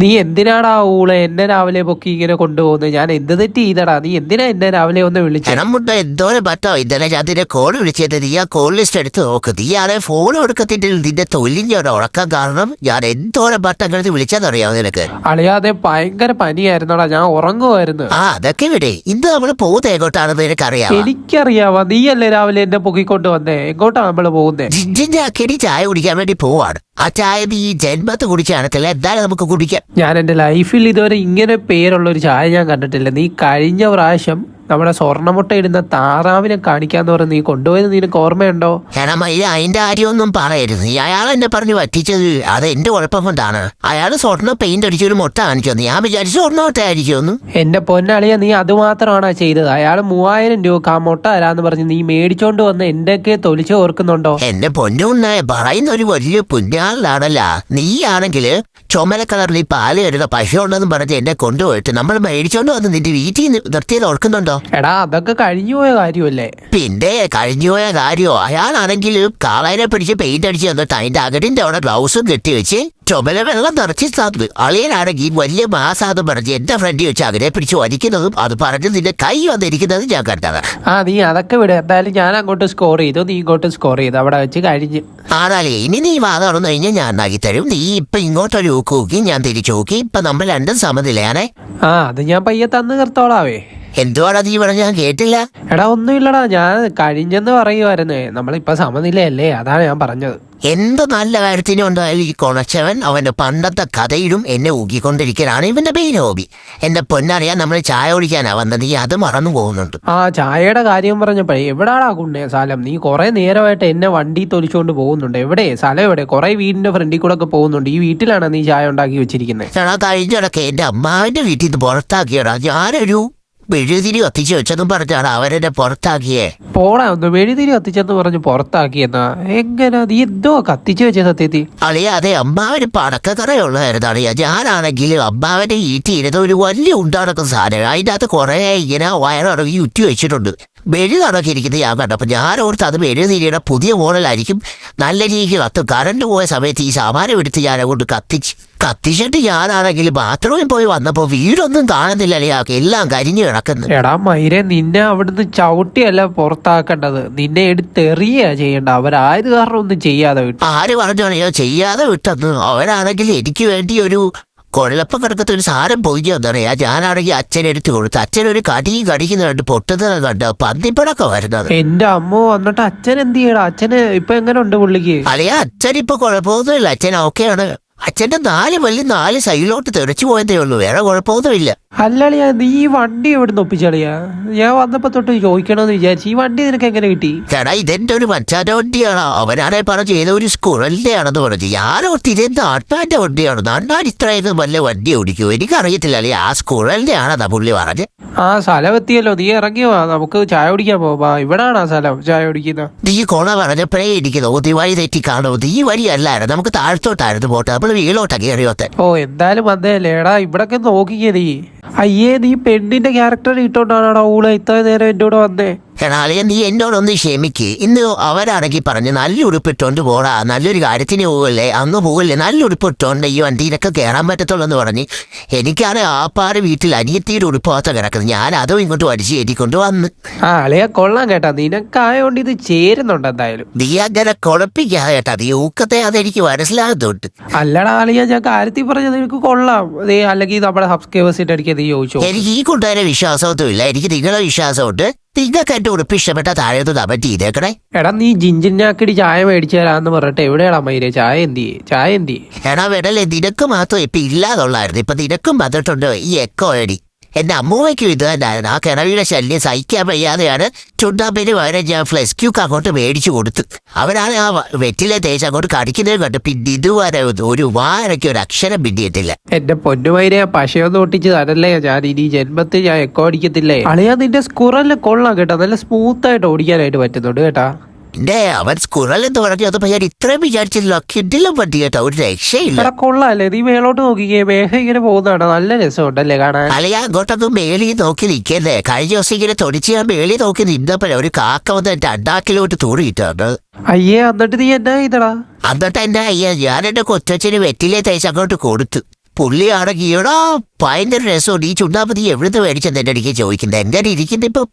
നീ എന്തിനാടാ ഊളെ? എന്നെ രാവിലെ പൊക്കി ഇങ്ങനെ കൊണ്ടുപോകുന്നത് ഞാൻ എന്ത് തെറ്റ് ചെയ്തടാ? നീ എന്തിനാ എന്നെ രാവിലെ ഒന്ന് വിളിച്ചത് എനമുണ്ട എന്തോരം പറ്റോ? ഇന്നലെ ഞാൻ നിന്നെ കോൾ വിളിച്ചത്. നീ ആ കോൾ ലിസ്റ്റ് എടുത്ത് നോക്ക്. നീ ആളെ ഫോൺ കൊടുക്കത്തിന്റെ നിന്റെ തൊല്ലിഞ്ഞ ഒരു ഉറക്കം കാരണം. ഞാൻ എന്തോരം പട്ടങ്ങൾ വിളിച്ചെന്നറിയാമോ നിനക്ക്? അളിയാതെ ഭയങ്കര പനിയായിരുന്നോടാ. ഞാൻ ഉറങ്ങുമായിരുന്നു ആ അതൊക്കെ വിടെ. ഇന്ന് നമ്മൾ പോകുന്നത് എങ്ങോട്ടാണെന്ന് നിനക്കറിയാം എനിക്കറിയാവാ. നീയല്ലേ രാവിലെ എന്നെ പൊക്കിക്കൊണ്ട് വന്നേ? എങ്ങോട്ടാ നമ്മൾ പോകുന്നേ? ജിഞ്ചിന്റെ അക്കടി ചായ കുടിക്കാൻ വേണ്ടി പോവാണ്. ആ ചായ നീ ജന്മത്ത് കുടിച്ചാണത്തില്ല എന്തായാലും നമുക്ക് കുടിക്കാം. ഞാൻ എന്റെ ലൈഫിൽ ഇതുവരെ ഇങ്ങനെ പേരുള്ള ഒരു ചായ ഞാൻ കണ്ടിട്ടില്ല. നീ കഴിഞ്ഞ പ്രാവശ്യം നമ്മുടെ സ്വർണമുട്ട ഇടുന്ന താറാവിനെ കാണിക്കാന്ന് പറഞ്ഞ് നീ കൊണ്ടുപോയത് നിനക്ക് ഓർമ്മയുണ്ടോ? ഇത് അതിന്റെ കാര്യമൊന്നും പറയരുത്. അയാൾ എന്നെ പറഞ്ഞു പറ്റിച്ചത് അത് എന്റെ കുഴപ്പം കൊണ്ടാണ് അയാൾ സ്വർണ പെയിന്റ് അടിച്ചൊരു മുട്ട കാണിച്ചു ഞാൻ വിചാരിച്ചു സ്വർണ മുട്ട ആയിരിക്കുമെന്ന്. എന്റെ പൊന്നാളിയ നീ അത് മാത്രമാണ് ചെയ്തത്? അയാൾ മൂവായിരം രൂപ ആ മുട്ട തരാന്ന് പറഞ്ഞ് നീ മേടിച്ചോണ്ട് വന്ന് എന്റെയൊക്കെ തൊലിച്ച് ഓർക്കുന്നുണ്ടോ? എന്റെ പൊന്നുണ്ടായ പറയുന്ന ഒരു വലിയ പുണ്യാളാണല്ല നീയാണെങ്കിൽ ചുമല കളറിൽ ഈ പാൽ കരുത പശു ഉണ്ടെന്ന് പറഞ്ഞ് എന്നെ കൊണ്ടുപോയിട്ട്. നമ്മൾ മേടിച്ചോണ്ട് വന്ന് നിന്റെ വീട്ടിൽ നിന്ന് നിർത്തിയത് ഓർക്കുന്നുണ്ടോ? എടാ അതൊക്കെ കഴിഞ്ഞുപോയ കാര്യമല്ലേ? പിന്നെ കഴിഞ്ഞുപോയ കാര്യോ? അയാളാണെങ്കിൽ കാളേനെ പിടിച്ച് പെയിന്റ് അടിച്ച് തന്നിട്ട് അതിന്റെ അകടിന്റെ അവിടെ ഗ്ലൗസും കെട്ടിവെച്ച് ചുമല വെള്ളം നിറച്ച് തന്നു അളിയനാണെങ്കിൽ വലിയ മാസാദം പറഞ്ഞ് എന്റെ ഫ്രണ്ട് വെച്ച് അവരെ പിടിച്ച് വലിക്കുന്നതും അത് പറഞ്ഞ് നിന്റെ കൈ വന്നിരിക്കുന്നതും ഞാൻ കണ്ടത് ആ നീ അതൊക്കെ വിട് എന്തായാലും ഞാൻ അങ്ങോട്ട് സ്കോർ ചെയ്തു നീ ഇങ്ങോട്ട് സ്കോർ ചെയ്തു അവിടെ വെച്ച് കഴിഞ്ഞ് ആണാലേ ഇനി നീ വാ തുറന്നു കഴിഞ്ഞാൽ ഞാൻ ഉണ്ടാക്കി തരും. നീ ഇപ്പൊ ഇങ്ങോട്ടൊരു ഊക്ക് ഊക്കി ഞാൻ തിരിച്ചു നോക്കി ഇപ്പൊ നമ്മൾ രണ്ടും സമനിലയാണേ. ആ അത് ഞാൻ പയ്യെ തന്ന് നിർത്തോളാവേ. എന്തുവാടാ നീ പറഞ്ഞ? ഞാൻ കേട്ടില്ല. എടാ ഒന്നുമില്ലടാ. ഞാൻ കഴിഞ്ഞെന്ന് പറയുമായിരുന്നേ നമ്മളിപ്പോ സമനിലയല്ലേ അതാണ് ഞാൻ പറഞ്ഞത്. എന്ത് നല്ല കാര്യത്തിനും ഉണ്ടായാലും ഈ കൊണച്ചവൻ അവന്റെ പണ്ടത്തെ കഥയിലും എന്നെ ഊക്കിക്കൊണ്ടിരിക്കലാണ് ഇവന്റെ മെയിൻ ഹോബി എന്റെ പൊന്നറിയാൻ നമ്മൾ ചായ കുടിക്കാനാ വന്നത്. നീ അത് മറന്നു പോകുന്നുണ്ട്. ആ ചായയുടെ കാര്യം പറഞ്ഞപ്പോഴേ എവിടാടാ കുണ്ണേ സ്ഥലം? നീ കുറെ നേരമായിട്ട് എന്നെ വണ്ടി തൊലിച്ചുകൊണ്ട് പോകുന്നുണ്ട്. എവിടെ? സ്ഥലം എവിടെ? കുറെ വീടിന്റെ ഫ്രണ്ടിൽ കൂടെ ഒക്കെ പോകുന്നുണ്ട്. ഈ വീട്ടിലാണ് നീ ചായ ഉണ്ടാക്കി വെച്ചിരിക്കുന്നത് ചേട്ടാ കഴിഞ്ഞിടക്ക് എന്റെ അമ്മാവിന്റെ വീട്ടിൽ നിന്ന് പുറത്താക്കിയടാ. ഞാനൊരു മെഴുതിരി കത്തിച്ചു വെച്ചെന്നും പറഞ്ഞാണ് അവരെന്നെ പുറത്താക്കിയേ. പോടാ ഒന്ന് വെഴുതിരി കത്തിച്ചെന്ന് പറഞ്ഞ് പുറത്താക്കിയെന്നാ. എങ്ങനെ? നീ എന്തോ കത്തിച്ചു വെച്ച സത്യത്തിൽ അളിയ അതെ അമ്മാവന് പടക്കക്കറയുള്ളതായിരുന്നു അളിയ. ഞാനാണെങ്കിൽ അമ്മാവന്റെ ഈട്ടി ഇരുന്ന ഒരു വലിയ ഉണ്ടാടക്കുന്ന സാധനം അതിന്റെ അകത്ത് കുറേ ഇങ്ങനെ വയറിറങ്ങി ഉറ്റി വെച്ചിട്ടുണ്ട്. വെഴി നടക്കിയിരിക്കുന്നത് ഞാൻ കണ്ടപ്പോൾ ഞാൻ ഓർത്ത് അത് മെഴുതിരിയുടെ പുതിയ മോഡലായിരിക്കും. നല്ല രീതിക്ക് കത്തും കറണ്ട് പോയ സമയത്ത് ഈ സാമാനം എടുത്ത് ഞാൻ അങ്ങോട്ട് കത്തിച്ച് കത്തിച്ചിട്ട് ഞാനാണെങ്കിൽ ബാത്റൂമിൽ പോയി വന്നപ്പോ വീടൊന്നും കാണുന്നില്ലല്ലേ എല്ലാം കരിഞ്ഞു കിടക്കുന്നു. എടാ മൈരെ നിന്നെ അവിടുന്ന് ചവിട്ടിയല്ല പുറത്താക്കേണ്ടത്. നിന്നെ എടുത്തെറിയാ ചെയ്യണ്ട അവരായത് കാരണം ഒന്നും ചെയ്യാതെ വിട്ടു? ആര് പറഞ്ഞോ ചെയ്യാതെ വിട്ടെന്ന് അവരാണെങ്കിൽ എനിക്ക് വേണ്ടി ഒരു കൊഴലപ്പം കിടക്കത്ത് ഒരു സാരം പൊതിഞ്ഞു തന്നറിയാ ഞാനാണെങ്കിൽ അച്ഛനെടുത്ത് കൊടുത്തു അച്ഛനൊരു കടിയും കടിക്കുന്ന കണ്ട് പൊട്ടുന്നത് കണ്ട് പന്നിപ്പടക്കം വരുന്നത്. എന്റെ അമ്മ വന്നിട്ട് അച്ഛൻ എന്ത് ചെയ്യടാ? അച്ഛന് ഇപ്പൊ എങ്ങനെ ഉണ്ട് പുള്ളിക്ക്? അല്ലെ അച്ഛൻ ഇപ്പൊ കുഴപ്പമൊന്നുമില്ല. അച്ഛൻ ഓക്കെയാണ്. അച്ഛന്റെ നാല് വലിയ നാല് സൈഡിലോട്ട് തെറിച്ചു പോയതേ ഉള്ളൂ. വേറെ കുഴപ്പമൊന്നുമില്ല. അല്ലളിയാ നീ ഈ വണ്ടി എവിടുന്ന് ഒപ്പിച്ചളിയാ? ഞാൻ വന്നപ്പോ തൊട്ട് ചോദിക്കണമെന്ന് വിചാരിച്ചു ഈ വണ്ടി നിനക്ക് എങ്ങനെ കിട്ടി? ചേടാ ഇതെന്റെ ഒരു മച്ചാന്റെ വണ്ടിയാണ്. അവനാണെ പറഞ്ഞു ഏതോ ഒരു സ്കൂളല്ലേയാണെന്ന് ആണെന്ന് പറഞ്ഞു ഓർത്തി ഇതെന്ത് അണ്ണാന്റെ വണ്ടിയാണ്. അണ്ണാൻ ഇത്രയും വല്ല വണ്ടി ഓടിക്കൂ എനിക്കറിയത്തില്ല അല്ലേ? ആ സ്കൂളിന്റെ ആണെന്നാ പുള്ളി പറഞ്ഞു. ആ സ്ഥലം എത്തിയല്ലോ നീ ഇറങ്ങി വാ നമുക്ക് ചായ കുടിക്കാൻ പോവാ ഇവിടാണ് ആ സ്ഥലം ചായ കുടിക്കുന്ന നീ കോണ പറഞ്ഞപ്പോഴേ എനിക്ക് തോന്നി വഴി തെറ്റി കാണോ നീ വഴി അല്ലായിരുന്നു. നമുക്ക് താഴ്ത്തോട്ടായിരുന്നു പോട്ടെ. നമ്മൾ വീളോട്ടാ കയറിയോത്തെ ഓ എന്തായാലും വന്നേ ലേടാ ഇവിടൊക്കെ നോക്കിക്കേ നീ. അയ്യേ നീ പെണ്ണിന്റെ ക്യാരക്ടർ ഇട്ടോണ്ടാണോ ഊള. ഇത്ര നേരം എന്റെ കൂടെ വന്നേ. എന്നാലേ നീ എന്നോടൊന്ന് ക്ഷമിക്ക്. ഇന്ന് അവരാണെങ്കിൽ പറഞ്ഞു നല്ല ഉടുപ്പിട്ടോണ്ട് പോടാ. നല്ലൊരു കാര്യത്തിന് പോകല്ലേ അങ്ങ് പോകല്ലേ നല്ല ഉടുപ്പിട്ടോണ്ട് ഈ വണ്ടിയിലൊക്കെ കയറാൻ പറ്റത്തുള്ളൂ എന്ന് പറഞ്ഞ്. എനിക്കാണ് ആപ്പാറ് വീട്ടിൽ അനിയത്തിയുടെ ഉടുപ്പാത്ത കിടക്കുന്നത്. ഞാൻ അതും ഇങ്ങോട്ട് വലിച്ചു കയറ്റിക്കൊണ്ട് വന്ന്. ആ അളിയാ കൊള്ളാം കേട്ടാ. നിനക്കായോണ്ട് ഇത് ചേരുന്നുണ്ട് എന്തായാലും. നീ അങ്ങനെ കുഴപ്പിക്കാതെ കേട്ടാ. നീ ഊക്കത്തെ അതെനിക്ക് മനസ്സിലാകുന്നുണ്ട്. അല്ലടാ ആളിയ ഞാൻ കാര്യത്തിൽ പറഞ്ഞത് എനിക്ക് കൊള്ളാം. അല്ലെങ്കിൽ നമ്മുടെ സബ്സ്ക്രൈബേഴ്സിന്റെ ചോദിച്ചു ചോദിച്ചോ. എനിക്ക് ഈ കൂട്ടുകാരെ വിശ്വാസമൊന്നും ഇല്ല എനിക്ക് നിങ്ങളെ വിശ്വാസമുണ്ട്. നിങ്ങൾക്ക് എന്റെ ഉറപ്പിഷ്ടപ്പെട്ട താഴെന്ന് താഴെ കമന്റ് ചെയ്തേക്കണേ എടാ നീ ജിഞ്ചിനാക്കടി ചായ മേടിച്ചു തരാന്ന് പറഞ്ഞിട്ട് എവിടെയാടാ മൈരെ? ചായ എന്തി ചായ എന്തി എടാ വിടല്ലേ നിനക്ക് മാത്രം ഇപ്പൊ ഇല്ലാതുള്ളായിരുന്നു ഇപ്പൊ നിനക്കും വന്നിട്ടുണ്ടോ ഈ എക്കോ അടി. എന്റെ അമ്മൂമ്മയ്ക്കും ഇത് തന്നെയായിരുന്നു ആ കിണറിയുടെ ശല്യം സഹിക്കാൻ വയ്യാതെയാണ് ചുണ്ടാമ്പിന് പകരം ഞാൻ ഫ്ലെസ്ക്യൂക്ക് അങ്ങോട്ട് മേടിച്ചു കൊടുത്തു. അവരാണ് ആ വെറ്റിലെ തേച്ച് അങ്ങോട്ട് കടിക്കുന്നത് കണ്ട് പിന്നെ ഇതുവരെ ഒരു വാരയ്ക്ക് ഒരു അക്ഷരം പിന്നിയിട്ടില്ല എന്റെ പൊന്നുമൈനെ പശയൊന്നും ഒട്ടിച്ച് തരല്ലേ? ഞാൻ ഇനി ജന്മത്തിൽ ഞാൻ എക്കോ അടിക്കത്തില്ലേ? അളിയാ നിന്റെ സ്കുറൽ കൊള്ളാം കേട്ടോ. നല്ല സ്മൂത്ത് ആയിട്ട് ഓടിക്കാനായിട്ട് പറ്റുന്നുണ്ട് കേട്ടാ. എന്റെ അവൻ സ്കുറൽ എന്ന് പറഞ്ഞു അത് ഞാൻ ഇത്രയും വിചാരിച്ചില്ല കിഡിലും പറ്റി കേട്ടോ. ഒരു രക്ഷയില്ല. കൊള്ളാല്ലേ? നീ മേലോട്ട് നോക്കിക്കേ. മേഘം ഇങ്ങനെ പോകുന്നതാണ്. നല്ല രസമുണ്ടല്ലേ കാണാൻ? അലയാ അങ്ങോട്ടൊന്നും മേളി നോക്കി നിൽക്കല്ലേ കഴിഞ്ഞ ദിവസം ഇങ്ങനെ തൊടിച്ച് ഞാൻ മേളി നോക്കി നിന്നപ്പോഴേ ഒരു കാക്ക വന്ന് എന്റെ അണ്ടാക്കിലോട്ട് തൂറിയിട്ടാണ്. അയ്യേ എന്നിട്ട് നീ എന്നാ ഇതടാ എന്നിട്ട് എന്നാ അയ്യ ഞാൻ എന്റെ കൊച്ചച്ഛന് വെറ്റിലെ തേച്ച് അങ്ങോട്ട് കൊടുത്തു. പുള്ളിയാണെങ്കിൽ എടാ ഭയങ്കര രസമുണ്ട്. ഈ ചുണ്ടാമതി എവിടുന്ന് മേടിച്ചെന്ന് എന്റെ അടിക്കാൻ ചോദിക്കുന്നത് എങ്ങനെ ഇരിക്കുന്നത് ഇപ്പം?